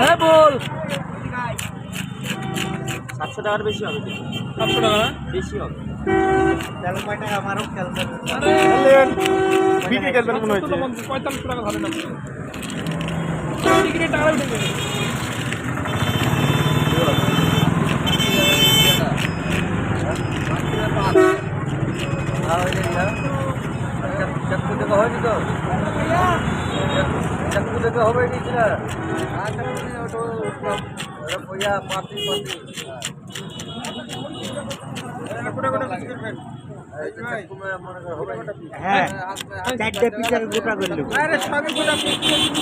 হ্যাঁ বল। সাতশো টাকার বেশি হবে। সাতশো টাকা বেশি হবে। তাহলে কয় টাকা আমারও খেলবেন বিক্রি করবেন মনে হচ্ছে। পঁয়তাল্লিশশো টাকা ধরেন আপনি। টাকা উঠে থেকে হবে পাতি পাতি। গোটা করে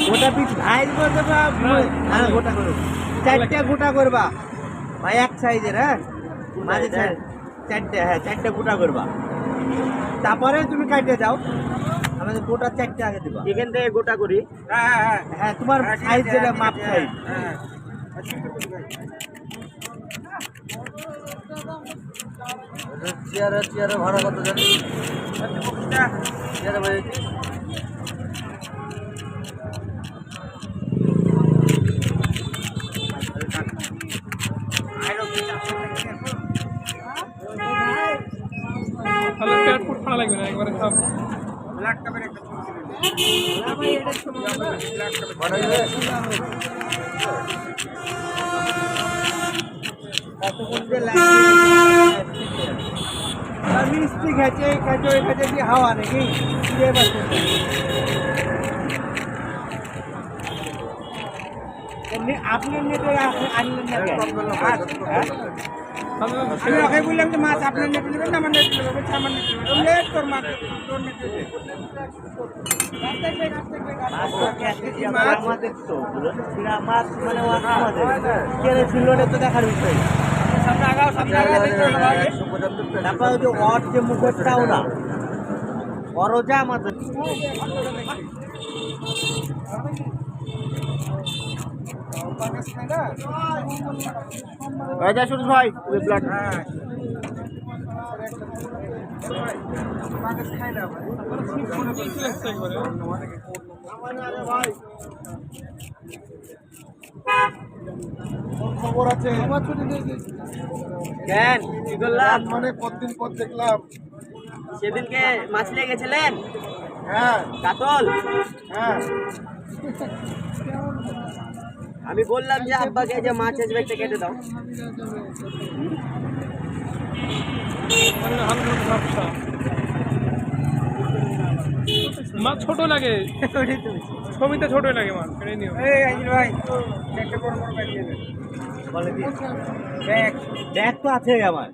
গোটা পিস ভাই করবে হ্যাঁ গোটা চারটে গোটা করবা। ভাই এক সাইজের হ্যাঁ? মাঝে চারটে হ্যাঁ চারটে গোটা করবা। তারপরে তুমি কাটে যাও। আমাদের গোটা চারটে আগে দিবা। এখান থেকে গোটা করি। হ্যাঁ তোমার সাইজ যেটা মাপ সাইজ চেয়ারে চেয়ারে ভাড়া কত জানি? চেয়ারে ভাই তাহলে পেট ফুট ফাড়া লাগবে না একবারে দিবে মিষ্টি খেছে খেছে ওই খেছে কি হাওয়া নাকি ফিরে পাচ্ছে এমনি আপনি নেটে আনলেন না কেন? হ্যাঁ? আমি ওকে বললাম যে, মাছ আপনার নেটে নেবেন আমার নেটে নেবেন আমার নেটে নেবেন তোর মাছ তোর নেটে নেবে আমাদের তো মাছ আমাদের কেড়ে ছিল না। তো দেখার বিষয় তারপর যে ওর যে মুখটাও না বড়জা আমাদের রাজা সুরেশ ভাই খবর আছে কেন? কি করলাম? মানে কতদিন পর দেখলাম সেদিনকে মাছ নিয়ে গেছিলেন হ্যাঁ। কাতল? হ্যাঁ। আমি বললাম যে আব্বাকে যে মাছ আসবে একটা কেটে দাও। মানে মাছ ছোট লাগে। ছবিতে ছোট লাগে মাছ ভাই ব্যাগ ব্যাগ তো আছে আমার।